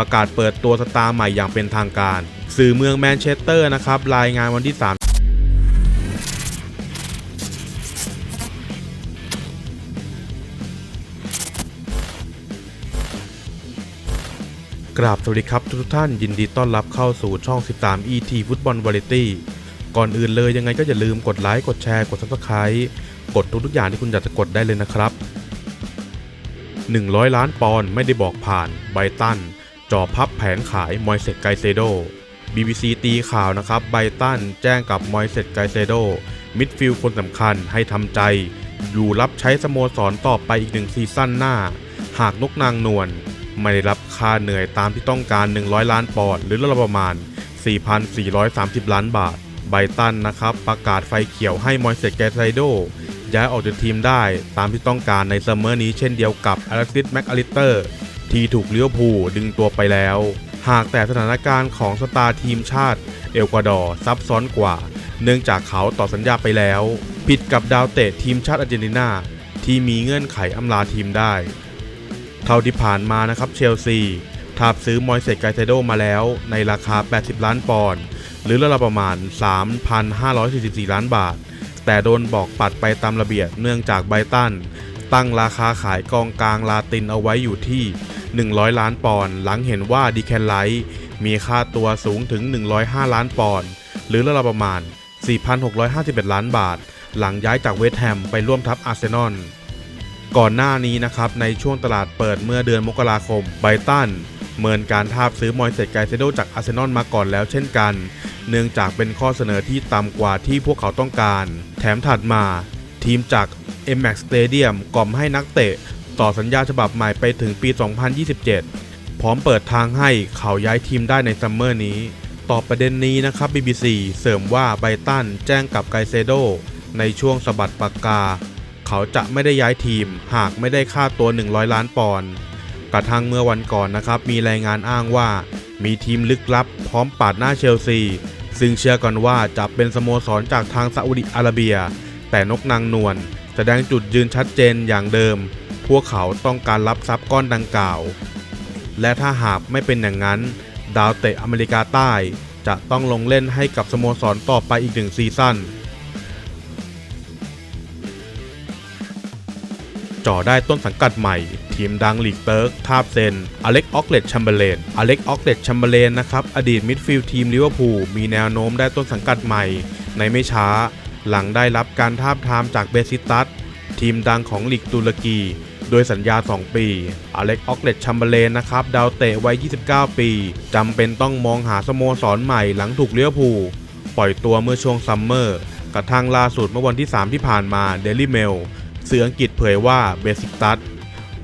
ประกาศเปิดตัวสตาร์ใหม่อย่างเป็นทางการ สื่อเมืองแมนเชสเตอร์นะครับ รายงานวันที่ 3 กราบสวัสดีครับทุกท่านยินดีต้อนรับเข้าสู่ช่อง 13 ET ฟุตบอลวาไรตี้ก่อนอื่นเลยยังไงก็อย่าลืมกดไลค์กดแชร์กด Subscribe กดทุกๆอย่างที่คุณอยากจะกดได้เลยนะครับ 100 ล้านปอนด์ไม่ได้บอกผ่านไบตัน จอพับแผนขายมอยเซตไกเซโด BBC ตีข่าวนะครับไบตันแจ้งกับมอยเซตไกเซโด มิดฟิลด์คนสำคัญให้ทำใจ อยู่รับใช้สโมสรต่อไปอีกหนึ่งซีซั่นหน้า หากนกนางนวลไม่ได้รับค่าเหนื่อยตามที่ต้องการ 100 ล้านปอนด์หรือราวประมาณ 4,430 ล้านบาท ไบตันนะครับ ประกาศไฟเขียวให้มอยเซตแกไซโด ย้ายออกจากทีมได้ตามที่ต้องการในซัมอนี้เช่นเดียวกับอเล็กซิสแม็กอลิเตอร์ ที่ถูกเลี้ยวภูดึงตัวไปแล้ว หากแต่สถานการณ์ของสตาร์ทีมชาติ เอลกวาดอร์ซับซ้อนกว่า เนื่องจากเขาต่อสัญญาไปแล้ว ผิดกับดาวเตะทีมชาติอาร์เจนตินาที่มีเงื่อนไขอำลาทีมได้ เท่าที่ผ่านมานะครับเชลซีทาบซื้อมอยเซตไกเซโดมาแล้วในราคา 80 ล้านปอนด์หรือราวๆประมาณ 3,544 ล้านบาท แต่โดนบอกปัดไปตามระเบียบเนื่องจากไบตัน ตั้งราคาขายกองกลางลาตินเอาไว้อยู่ที่ 100 ล้านปอนด์หลังเห็นว่าดีแคนไลท์มีค่าตัวสูงถึง 105 ล้านปอนด์หรือราวๆประมาณ 4,651 ล้านบาท หลังย้ายจากเวสต์แฮมไปร่วมทัพอาร์เซนอลก่อนหน้านี้นะครับ ในช่วงตลาดเปิดเมื่อเดือนมกราคมไบรตันเมินการทาบซื้อมอยเซตไกเซโดจากอาร์เซนอลมาก่อนแล้วเช่นกัน เนื่องจากเป็นข้อเสนอที่ต่ำกว่าที่พวกเขาต้องการ แถมถัดมา ทีมจาก m m a x Stadium กล่อมให้นักเตะ ต่อสัญญาฉบับใหม่ไปถึงปี 2027 พร้อมเปิดทางให้เขาย้ายทีมได้ในซัมเมอร์นี้ตอบประเด็นนี้นะครับ BBC เสริมว่าไบตันแจ้งกับไกเซโด ในช่วงสะบัดปากกา เขาจะไม่ได้ย้ายทีม หากไม่ได้ค่าตัว 100 ล้านปอนด์กระทั่งเมื่อวันก่อนนะครับ มีรายงานอ้างว่า มีทีมลึกลับ พร้อมปาดหน้าเชลซี ซึ่งเชื่อกันว่าจะเป็นสโมสรจากทางซาอุดิอาระเบีย แต่นกนางนวลแสดงจุดยืนชัดเจนอย่างเดิม พวกเขาต้องการรับทรัพย์ก้อนดังกล่าว และถ้าหากไม่เป็นอย่างนั้น ดาวเตะอเมริกาใต้ จะต้องลงเล่นให้กับสโมสรต่อไปอีกหนึ่งซีซั่นจ่อได้ต้นสังกัดใหม่ ทีมดังลีกเติร์กทาบเซน อเล็กออกเลตแชมเบเลน อเล็กออกเลตแชมเบเลนนะครับ อดีตมิดฟิลด์ทีมลิเวอร์พูลมีแนวโน้มได้ต้นสังกัดใหม่ ในไม่ช้า หลังได้รับการทาบทามจากเบซิตัสทีมดังของลีกตุรกี โดยสัญญา 2 ปี อเล็กออกเลตแชมเบเลนนะครับ ดาวเตะวัย 29 ปีจำเป็นต้องมองหาสโมสรใหม่หลังถูกเลิเวอร์พูปล่อยตัวเมื่อช่วงซัมเมอร์ กระทั่งล่าสุดเมื่อวันที่ 3 ที่ผ่านมาเดลี่เมลสื่ออังกฤษเผยว่าเบสิกตัส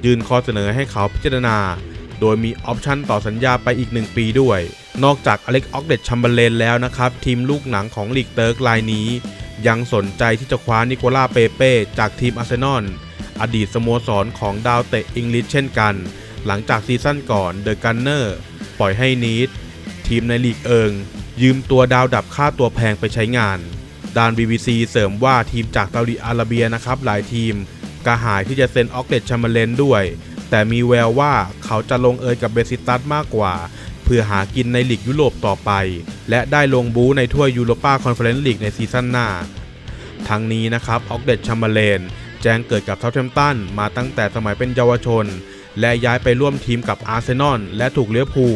ยื่นข้อเสนอให้เขาพิจารณา โดยมีออปชันต่อสัญญาไปอีก 1 ปีด้วย นอกจากอเล็กออกเดตชัมเบเลนแล้วนะครับ ทีมลูกหนังของลีกเติร์กรายนี้ ยังสนใจที่จะคว้านิโคล่าเปเป้จากทีมอาร์เซนอล อดีตสโมสรของดาวเตะอังกฤษเช่นกัน หลังจากซีซั่นก่อนเดอะกันเนอร์ปล่อยให้นีดทีมในลีกเอิง ยืมตัวดาวดับค่าตัวแพงไปใช้งาน ด้าน BBC เสริมว่าทีมจากซาอุดิอาระเบียนะครับหลายทีมกระหายที่จะเซ็นออกเลตชัมเบเลนด้วย แต่มีแววว่าเขาจะลงเอยกับเบซิตัสมากกว่า เพื่อหากินในลีกยุโรปต่อไป และได้ลงบูในถ้วยยูโรปาคอนเฟอเรนซ์ลีกในซีซั่นหน้า ทั้งนี้นะครับออกเดตชัมเบเลน แจ้งเกิดกับเทาเทมตันมาตั้งแต่สมัยเป็นเยาวชน และย้ายไปร่วมทีมกับอาร์เซนอลและถูกเลี้ยวภู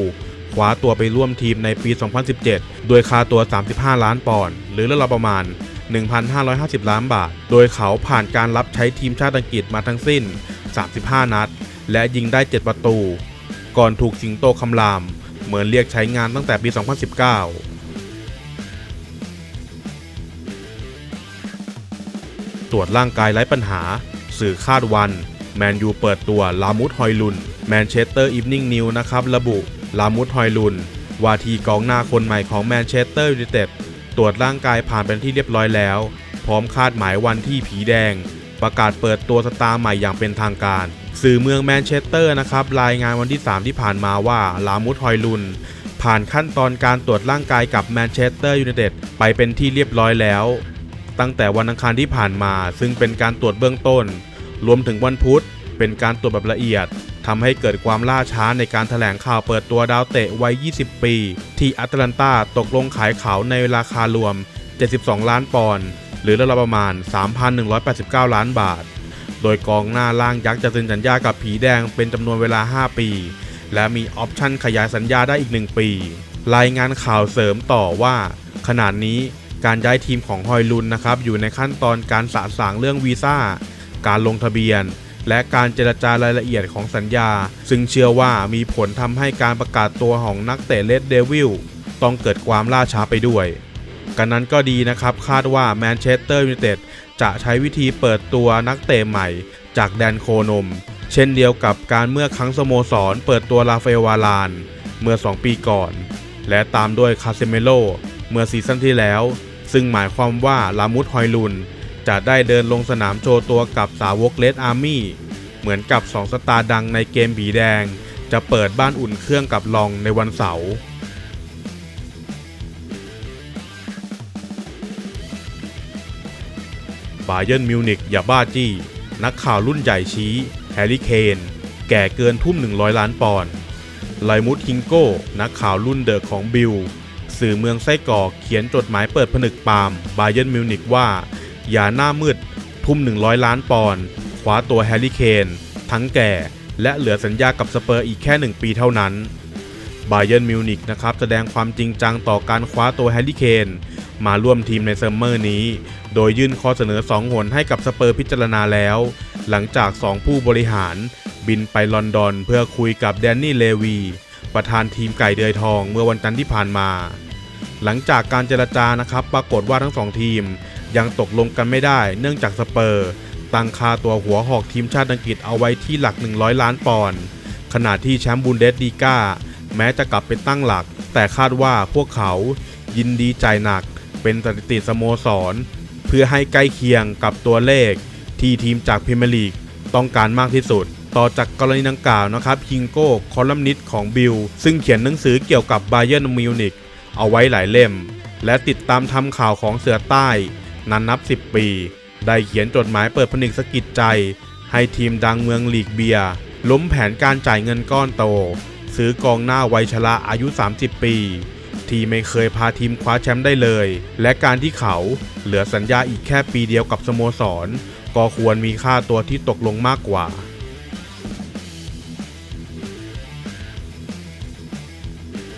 คว้าตัวไปร่วมทีมในปี 2017 โดยค่าตัว 35 ล้านปอนด์หรือราวๆประมาณ 1,550 ล้านบาท โดยเขาผ่านการรับใช้ทีมชาติอังกฤษมาทั้งสิ้น 35 นัด และยิงได้ 7 ประตู ก่อนถูกสิงโตคำราม เหมือนเรียกใช้งานตั้งแต่ปี 2019 ตรวจร่างกายไร้ปัญหา สื่อคาดวัน แมนยูเปิดตัวลามุดฮอยลุน แมนเชสเตอร์อีฟนิ่งนิวนะครับ ระบุลามุดฮอยลุนวาทีกองหน้าคนใหม่ของแมนเชสเตอร์ยูไนเต็ดตรวจร่างกายผ่านเป็นที่เรียบร้อยแล้ว พร้อมคาดหมายวันที่ผีแดง ประกาศเปิดตัวสตาร์ใหม่อย่างเป็นทางการ สื่อเมืองแมนเชสเตอร์นะครับรายงานวันที่ 3 ที่ผ่านมาว่าลามุดฮอยลุนผ่านขั้นตอนการตรวจร่างกายกับแมนเชสเตอร์ยูไนเต็ดไปเป็นที่เรียบร้อยแล้ว ตั้งแต่วันอังคารที่ผ่านมา ซึ่งเป็นการตรวจเบื้องต้น รวมถึงวันพุธ เป็นการตรวจแบบละเอียดทำให้เกิดความล่าช้าในการถแถลงข่าวเปิดตัวดาวเตะวัย 20 ปี ที่แอตแลนตาตกลงขายเขาในราคารวม 72 ล้านปอนด์หรือราวๆประมาณ 3,189 ล้านบาท โดยกองหน้าล่างยักษ์จะเซ็นสัญญากับผีแดงเป็นจำนวนเวลา 5 ปี และมีออปชั่นขยายสัญญาได้อีก 1 ปี รายงานข่าวเสริมต่อว่า ขณะนี้ การย้ายทีมของฮอยลุนนะครับอยู่ในขั้นตอนการสะสางเรื่องวีซ่า การลงทะเบียน และการเจรจารายละเอียดของสัญญา ซึ่งเชื่อว่ามีผลทำให้การประกาศตัวของนักเตะเลดเดวิลต้องเกิดความล่าช้าไปด้วย กันนั้นก็ดีนะครับคาดว่าแมนเชสเตอร์ยูไนเต็ดจะใช้วิธีเปิดตัวนักเตะใหม่ จากแดนโคนม เช่นเดียวกับการเมื่อครั้งสโมสร เปิดตัวลาเฟวาลาน เมื่อ 2 ปีก่อน และตามด้วยคาเซเมโล เมื่อซีซั่นที่แล้ว ซึ่งหมายความว่าลามุดฮอยลุน จะได้เดินลงสนามโชว์ตัวกับสาวกเลดอาร์มี่เหมือนกับ 2 สตาร์ดังในเกมผีแดง จะเปิดบ้านอุ่นเครื่องกับลองในวันเสาร์บาเยิร์นมิวนิกอย่าบ้าจี้ นักข่าวรุ่นใหญ่ชี้แฮร์รี่เคนแก่เกินทุ่ม 100 ล้านปอนด์ไลมุดฮิงโก้ นักข่าวรุ่นเดอะของบิล สื่อเมืองไส้กรอกเขียนจดหมายเปิดผนึกปาล์มบาเยิร์นมิวนิกว่า อย่าหน้ามืด ทุ่ม 100 ล้านปอนด์คว้าตัวแฮร์รี่เคนทั้งแก่ และเหลือสัญญากับสเปอร์อีกแค่ 1 ปีเท่านั้นบาเยิร์นมิวนิกนะครับแสดงความจริงจังต่อการคว้าตัวแฮร์รี่เคนมาร่วมทีมในซัมเมอร์นี้ โดยยื่นข้อเสนอ 2 หนให้กับสเปอร์พิจารณาแล้ว หลังจาก 2 ผู้บริหารบินไปลอนดอนเพื่อคุยกับแดนนี่เลวี ประธานทีมไก่เดือยทองเมื่อวันจันทร์ที่ผ่านมา หลังจากการเจรจานะครับ ปรากฏว่าทั้งสองทีม ยังตกลงกันไม่ได้ เนื่องจากสเปอร์ตั้งคาตัวหัวหอกทีมชาติอังกฤษเอาไว้ที่หลัก 100 ล้านปอนด์ขณะที่แชมป์บุนเดสลีกาแม้จะกลับไปตั้งหลัก แต่คาดว่าพวกเขายินดีจ่ายหนัก เป็นสถิติสโมสร เพื่อให้ใกล้เคียงกับตัวเลขที่ทีมจากพรีเมียร์ลีกต้องการมากที่สุด ต่อจากกรณีดังกล่าวนะครับฮิงโก้คอลัมนิสต์ของบิล ซึ่งเขียนหนังสือเกี่ยวกับ b บ y เ r n นมิวนิกเอาไว้หลายเล่ม และติดตามทำข่าวของเสือใต้นันนับ 10 ปี ได้เขียนจดหมายเปิดผนึกสกิดใจ ให้ทีมดังเมืองลีกเบีย ล้มแผนการจ่ายเงินก้อนโต ซื้อกองหน้าไวชราอายุ 30 ปี ที่ไม่เคยพาทีมคว้าแชมป์ได้เลย และการที่เขาเหลือสัญญาอีกแค่ปีเดียวกับสโมสร ก็ควรมีค่าตัวที่ตกลงมากกว่า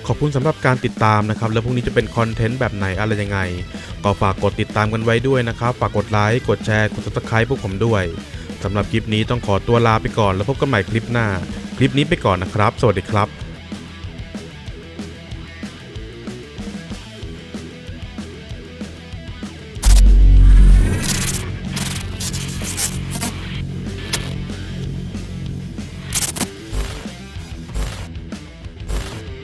ขอบคุณสำหรับการติดตามนะครับ แล้วพรุ่งนี้จะเป็นคอนเทนต์แบบไหนอะไรยังไง ก็ฝากกดติดตามกันไว้ด้วยนะครับ ฝากกดไลค์ กดแชร์ กดซับสไครป์พวกผมด้วยสำหรับคลิปนี้ต้องขอตัวลาไปก่อน แล้วพบกันใหม่คลิปหน้า คลิปนี้ไปก่อนนะครับ สวัสดีครับ